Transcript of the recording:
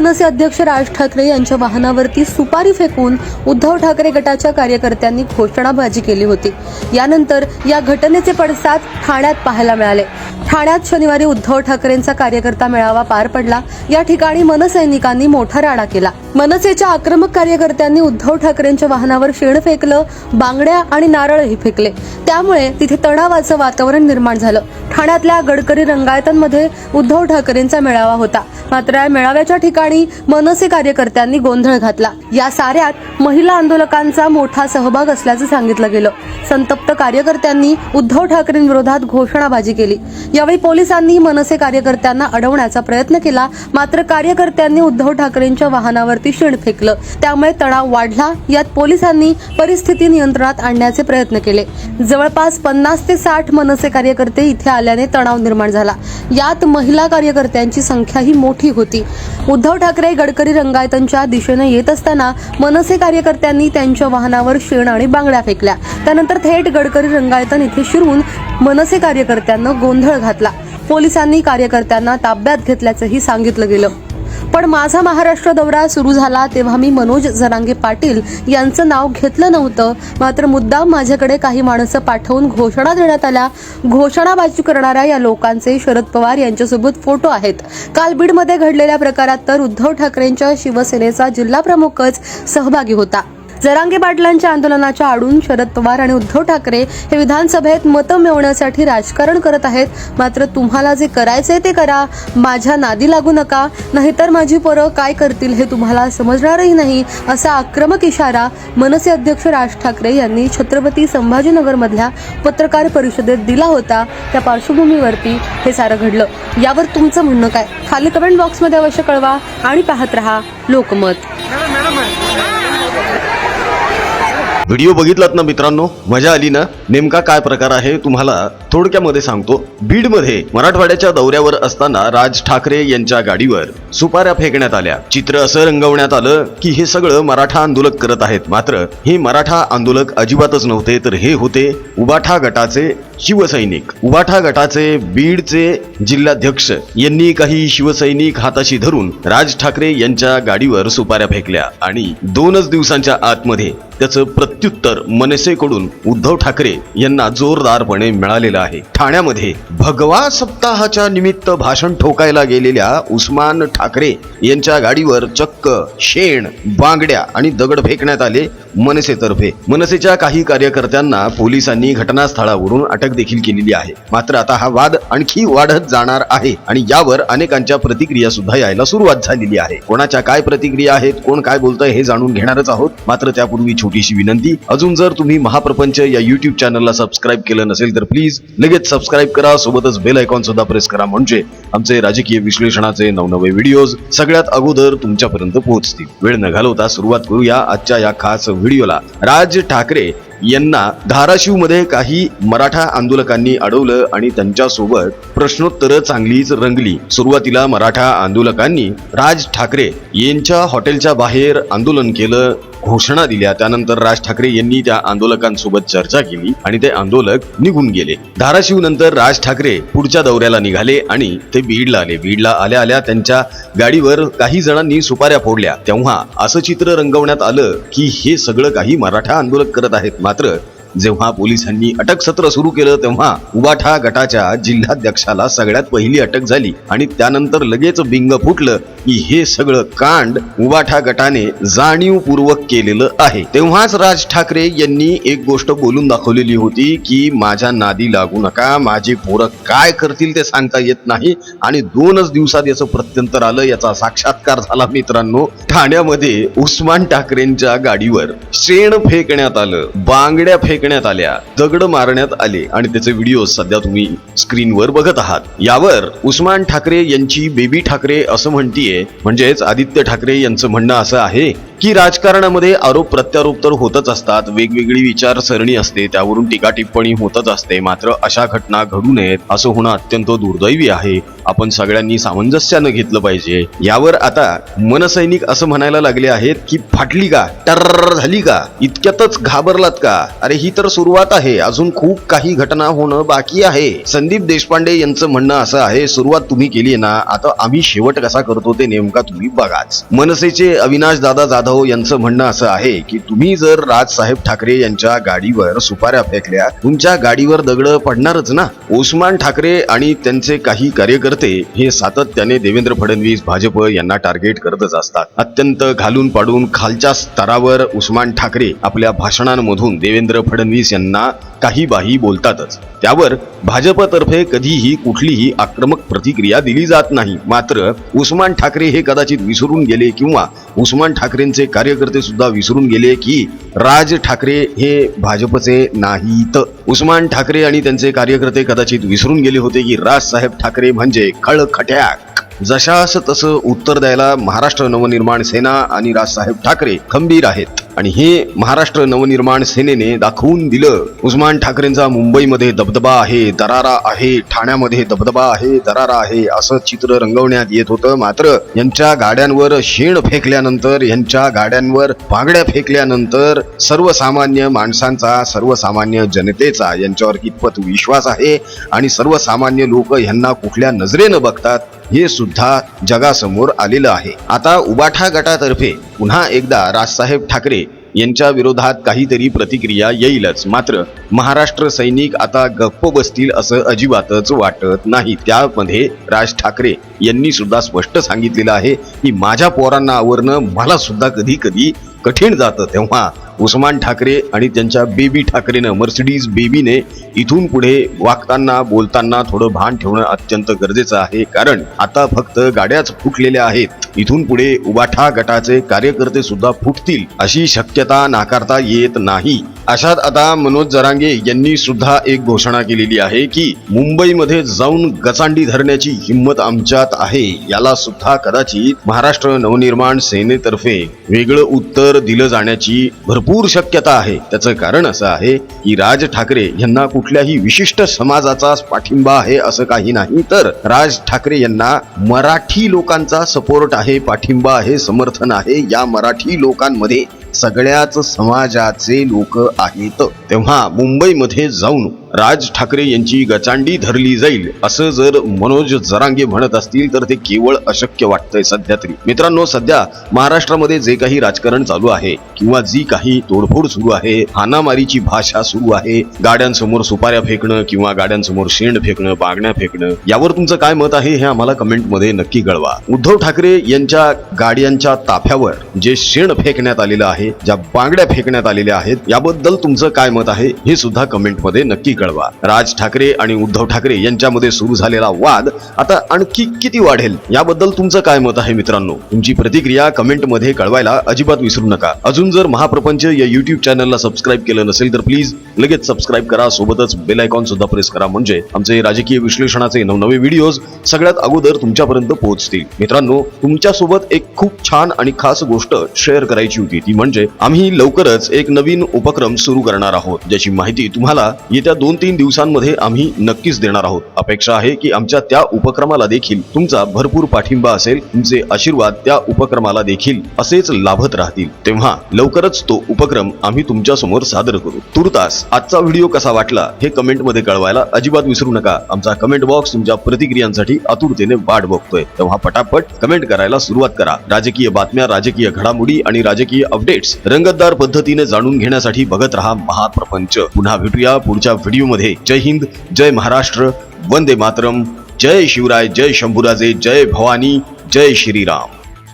मनसे अध्यक्ष राज ठाकरे यांच्या वाहनावरती सुपारी फेकून उद्धव ठाकरे गटाच्या कार्यकर्त्यांनी घोषणाबाजी केली होती. यानंतर या घटनेचे पडसाद ठाण्यात पाहायला मिळाले. ठाण्यात शनिवारी उद्धव ठाकरेंचा कार्यकर्ता मेळावा पार पडला. या ठिकाणी मनसैनिकांनी मोठा राडा केला. मनसेच्या आक्रमक कार्यकर्त्यांनी उद्धव ठाकरेंच्या वाहनावर शेण फेकलं बांगड्या आणि नारळही फेकले. त्यामुळे तिथे तणावाचं वातावरण निर्माण झालं. ठाण्यातल्या गडकरी रंगायतांमध्ये उद्धव ठाकरेंचा मेळावा होता. मात्र या मेळाव्याच्या ठिकाणी मनसे कार्यकर्त्यांनी गोंधळ घातला. या साऱ्यात महिला आंदोलकांचा मोठा सहभाग असल्याचं सांगितलं गेलं. संतप्त कार्यकर्त्यांनी उद्धव ठाकरेंविरोधात घोषणाबाजी केली. यावेळी पोलिसांनी मनसे कार्यकर्त्यांना अडवण्याचा प्रयत्न केला मात्र कार्यकर्त्यांनी उद्धव ठाकरेंच्या वाहनावरती शेण फेकलं. त्यामुळे तणाव वाढला. यात पोलिसांनी परिस्थिती नियंत्रणात आणण्याचे प्रयत्न केले. जवळपास पन्नास ते साठ मनसे कार्यकर्ते इथे आल्याने तणाव निर्माण झाला. यात महिला कार्यकर्त्यांची संख्याही मोठी होती. उद्धव ठाकरे गडकरी रंगायतांच्या दिशेने येत असताना मनसे कार्यकर्त्यांनी त्यांच्या वाहनावर शेण आणि बांगड्या फेकल्या. त्यानंतर थेट गडकरी रंगायतन इथे शिरून मनसे कार्यकर्त्यांना गोंधळ घातला. पोलिसांनी कार्यकर्त्यांना ताब्यात घेतल्याचंही सांगितलं गेलं. पण माझा महाराष्ट्र दौरा सुरू झाला तेव्हा मी मनोज जरांगे पाटील यांचं नाव घेतलं नव्हतं. मात्र मुद्दाम माझ्याकडे काही माणसं पाठवून घोषणा देण्यात आल्या. घोषणाबाजी करणाऱ्या या लोकांचे शरद पवार यांच्यासोबत फोटो आहेत. काल बीडमध्ये घडलेल्या प्रकारात तर उद्धव ठाकरेंच्या शिवसेनेचा जिल्हा प्रमुखच सहभागी होता. जरांगे पाटलांच्या आंदोलनाच्या आडून शरद पवार आणि उद्धव ठाकरे हे विधानसभेत मतं मिळवण्यासाठी राजकारण करत आहेत. मात्र तुम्हाला जे करायचंय ते करा. माझ्या नादी लागू नका. नाहीतर माझी पोरं काय करतील हे तुम्हाला समजणारही नाही असा आक्रमक इशारा मनसे अध्यक्ष राज ठाकरे यांनी छत्रपती संभाजीनगरमधल्या पत्रकार परिषदेत दिला होता. त्या पार्श्वभूमीवरती हे सारं घडलं. यावर तुमचं म्हणणं काय? खाली कमेंट बॉक्समध्ये अवश्य कळवा आणि पाहत रहा लोकमत. व्हिडिओ बघितलात ना मित्रांनो? मजा आली ना? नेमका काय प्रकार आहे? तुम्हाला थोडक्यामध्ये सांगतो. बीडमध्ये मराठवाड्याच्या दौऱ्यावर असताना राज ठाकरे यांच्या गाडीवर सुपाऱ्या फेकण्यात आल्या. चित्र असं रंगवण्यात आलं की हे सगळं मराठा आंदोलक करत आहेत. मात्र हे मराठा आंदोलक अजिबातच नव्हते तर हे होते उबाठा गटाचे शिवसैनिक. उबाठा गटाचे बीडचे जिल्हाध्यक्ष यांनी काही शिवसैनिक हाताशी धरून राज ठाकरे यांच्या गाडीवर सुपाऱ्या फेकल्या आणि दोनच दिवसांच्या आतमध्ये त्याचं प्रत्युत्तर मनसेकडून उद्धव ठाकरे यांना जोरदारपणे मिळालेलं आहे. ठाण्यामध्ये भगवा सप्ताहाच्या निमित्त भाषण ठोकायला गेलेल्या उस्मान ठाकरे यांच्या गाडीवर चक्क शेण बांगड्या आणि दगड फेकण्यात आले मनसेतर्फे. मनसेच्या काही कार्यकर्त्यांना पोलिसांनी घटनास्थळावरून अटक देखील केलेली आहे. मात्र आता हा वाद आणखी वाढत जाणार आहे आणि यावर अनेकांच्या प्रतिक्रिया सुद्धा यायला सुरुवात झालेली आहे. कोणाच्या काय प्रतिक्रिया आहेत कोण काय बोलतंय हे जाणून घेणारच आहोत. मात्र त्यापूर्वी छोटीशी विनंती. अजून जर तुम्ही महाप्रपंच या युट्यूब चॅनलला सबस्क्राईब केलं नसेल तर प्लीज लगेच सबस्क्राईब करा. सोबतच बेल आयकॉन सुद्धा प्रेस करा. म्हणजे आमचे राजकीय विश्लेषणाचे नवनवे व्हिडिओज सगळ्यात अगोदर तुमच्यापर्यंत पोहोचतील. वेळ न घालवता सुरुवात करूया आजच्या या खास व्हिडिओला राज ठाकरे यांना धाराशिवमध्ये काही मराठा आंदोलकांनी अडवलं आणि त्यांच्यासोबत प्रश्नोत्तर चांगलीच रंगली. सुरुवातीला मराठा आंदोलकांनी राज ठाकरे यांच्या हॉटेलच्या बाहेर आंदोलन केलं. घोषणा दिल्या. त्यानंतर राज ठाकरे यांनी त्या आंदोलकांसोबत चर्चा केली आणि ते आंदोलक निघून गेले. धाराशिव नंतर राज ठाकरे पुढच्या दौऱ्याला निघाले आणि ते बीडला आले. बीडला आल्या आल्या त्यांच्या गाडीवर काही जणांनी सुपाऱ्या फोडल्या. तेव्हा असं चित्र रंगवण्यात आलं की हे सगळं काही मराठा आंदोलक करत आहेत. मात्र जेव्हा पोलिसांनी अटक सत्र सुरू केलं तेव्हा उबाठा गटाच्या जिल्हाध्यक्षाला सगळ्यात पहिली अटक झाली आणि त्यानंतर लगेच बिंग फुटलं की हे सगळं कांड उबाठा गटाने जाणीवपूर्वक केलेलं आहे. तेव्हाच राज ठाकरे यांनी एक गोष्ट बोलून दाखवलेली होती की माझ्या नादी लागू नका माझे पोरं काय करतील ते सांगता येत नाही आणि दोनच दिवसात याचं प्रत्यंतर आलं याचा साक्षात्कार झाला मित्रांनो. ठाण्यामध्ये उस्मान ठाकरेंच्या गाडीवर शेण फेकण्यात आलं बांगड्या फेकण्यात आल्या. दगड मारण्यात आले आणि त्याचे व्हिडिओ सध्या तुम्ही स्क्रीनवर बघत आहात. यावर उस्मान ठाकरे यांची बेबी ठाकरे असं म्हणतीये. म्हणजेच आदित्य ठाकरे यांचं म्हणणं असं आहे की राजकारणामध्ये आरोप प्रत्यारोप तर होतच असतात. वेगवेगळी विचारसरणी असते त्यावरून टीका टिप्पणी होतच असते. मात्र अशा घटना घडू नयेत असं होणं अत्यंत दुर्दैवी आहे. आपण सगळ्यांनी सामंजस्यानं घेतलं पाहिजे. यावर आता मनसैनिक असं म्हणायला लागले आहेत की फाटली का? टर झाली का? इतक्यातच घाबरलात का? अरे ही ही तर सुरुवात आहे. अजून खूप काही घटना होणं बाकी आहे. संदीप देशपांडे यांचं म्हणणं असं आहे सुरुवात तुम्ही केली ना? आता आम्ही शेवट कसा करतो ते नेमका तुम्ही बघाच. मनसेचे अविनाश दादा जाधव यांचं म्हणणं असं आहे की तुम्ही जर राजसाहेब ठाकरे यांच्या गाडीवर सुपाऱ्या फेकल्या तुमच्या गाडीवर दगड पडणारच ना? उस्मान ठाकरे आणि त्यांचे काही कार्यकर्ते हे सातत्याने देवेंद्र फडणवीस भाजप यांना टार्गेट करतच असतात. अत्यंत घालून पाडून खालच्या स्तरावर उस्मान ठाकरे आपल्या भाषणांमधून देवेंद्र फडणवीस यांना काही बाही बोलतातच. त्यावर भाजपतर्फे कधीही कुठलीही आक्रमक प्रतिक्रिया दिली जात नाही. मात्र उस्मान ठाकरे हे कदाचित विसरून गेले किंवा उस्मान ठाकरेंचे कार्यकर्ते सुद्धा विसरून गेले की राज ठाकरे हे भाजपचे नाहीत. उस्मान ठाकरे आणि त्यांचे कार्यकर्ते कदाचित विसरून गेले होते की राजसाहेब ठाकरे म्हणजे खळखट्याक. जशास तसं उत्तर द्यायला महाराष्ट्र नवनिर्माण सेना आणि राजसाहेब ठाकरे खंबीर आहेत. आणि हे महाराष्ट्र नवनिर्माण सेनेने दाखवून दिलं. उस्मान ठाकरेंचा मुंबईमध्ये दबदबा आहे दरारा आहे ठाण्यामध्ये दबदबा आहे दरारा आहे असं चित्र रंगवण्यात येत होतं. मात्र यांच्या गाड्यांवर शेण फेकल्यानंतर यांच्या गाड्यांवर पांगड्या फेकल्यानंतर सर्वसामान्य माणसांचा सर्वसामान्य जनतेचा यांच्यावर कितपत विश्वास आहे आणि सर्वसामान्य लोक यांना कुठल्या नजरेनं बघतात हे सुद्धा जगासमोर आलेलं आहे. आता उबाठा गटातर्फे पुन्हा एकदा राजसाहेब ठाकरे यांच्या विरोधात काहीतरी प्रतिक्रिया येईलच. मात्र महाराष्ट्र सैनिक आता गप्प बसतील असं अजिबातच वाटत नाही. त्यामध्ये राज ठाकरे यांनी सुद्धा स्पष्ट सांगितलेलं आहे की माझ्या पोरांना आवरणं मला सुद्धा कधी कधी कठीण जातं. तेव्हा उस्मान ठाकरे आणि त्यांच्या बेबी ठाकरेनं मर्सिडीज बेबीने इथून पुढे वागताना बोलताना थोडं भान ठेवणं अत्यंत गरजेचं आहे. कारण आता फक्त गाड्याच फुटलेल्या आहेत. इथून पुढे उबाठा गटाचे कार्यकर्ते सुद्धा फुटतील अशी शक्यता नाकारता येत नाही. अशात आता मनोज जरांगे यांनी सुद्धा एक घोषणा केलेली आहे की मुंबईमध्ये जाऊन गचांडी धरण्याची हिंमत आमच्यात आहे याला सुद्धा कदाचित महाराष्ट्र नवनिर्माण सेनेतर्फे वेगळं उत्तर दिलं जाण्याची भरपूर शक्यता आहे. त्याचं कारण असं आहे की राज ठाकरे यांना कुठल्याही विशिष्ट समाजाचा पाठिंबा आहे असं काही नाही तर राज ठाकरे यांना मराठी लोकांचा सपोर्ट आहे पाठिंबा आहे समर्थन आहे. या मराठी लोकांमध्ये सगळ्याच समाजाचे लोक आहेत. तेव्हा मुंबईमध्ये जाऊन राज ठाकरे यांची गचांडी धरली जाईल असं जर मनोज जरांगे म्हणत असतील तर ते केवळ अशक्य वाटतंय सध्या तरी. मित्रांनो सध्या महाराष्ट्रामध्ये जे काही राजकारण चालू आहे किंवा जी काही तोडफोड सुरू आहे हानामारीची भाषा सुरू आहे गाड्यांसमोर सुपाऱ्या फेकणं किंवा गाड्यांसमोर शेण फेकणं बागण्या फेकणं यावर तुमचं काय मत आहे हे आम्हाला कमेंटमध्ये नक्की कळवा. उद्धव ठाकरे यांच्या गाड्यांच्या ताफ्यावर जे शेण फेकण्यात आलेलं आहे ज्या बांगड्या फेकण्यात आलेल्या आहेत याबद्दल तुमचं काय मत आहे हे सुद्धा कमेंटमध्ये नक्की कळवा. राज ठाकरे आणि उद्धव ठाकरे यांच्यामध्ये सुरू झालेला वाद आता आणखी किती वाढेल याबद्दल तुमचं काय मत आहे मित्रांनो? तुमची प्रतिक्रिया कमेंटमध्ये कळवायला अजिबात विसरू नका. अजून जर महाप्रपंच या युट्यूब चॅनलला सबस्क्राईब केलं नसेल तर प्लीज लगेच सबस्क्राईब करा. सोबतच बेल आयकॉन सुद्धा प्रेस करा. म्हणजे आमचे राजकीय विश्लेषणाचे नवनवे व्हिडिओज सगळ्यात अगोदर तुमच्यापर्यंत पोहोचतील. मित्रांनो तुमच्यासोबत एक खूप छान आणि खास गोष्ट शेअर करायची होती. ती म्हणजे आम्ही लवकरच एक नवीन उपक्रम सुरू करणार आहोत. ज्याची माहिती तुम्हाला येत्या दोन दोन तीन दिवसांमध्ये आम्ही नक्कीच देणार आहोत. अपेक्षा आहे की आमच्या त्या उपक्रमाला देखील तुमचा भरपूर पाठिंबा असेल तुमचे आशीर्वाद त्या उपक्रमाला देखील असेच लाभत राहतील. तेव्हा लवकरच तो उपक्रम आम्ही तुमच्यासमोर सादर करू. तुर्तास आजचा व्हिडिओ कसा वाटला हे कमेंटमध्ये कळवायला अजिबात विसरू नका. आमचा कमेंट बॉक्स तुमच्या प्रतिक्रियांसाठी आतुरतेने वाट बघतोय. तेव्हा पटापट कमेंट करायला सुरुवात करा. राजकीय बातम्या राजकीय घडामोडी आणि राजकीय अपडेट्स रंगतदार पद्धतीने जाणून घेण्यासाठी बघत रहा महाप्रपंच. पुन्हा भेटूया पुढच्या मध्ये. जय हिंद जय महाराष्ट्र वंदे मातरम. जय शिवराय जय शंभूराजे जय भवानी जय श्रीराम.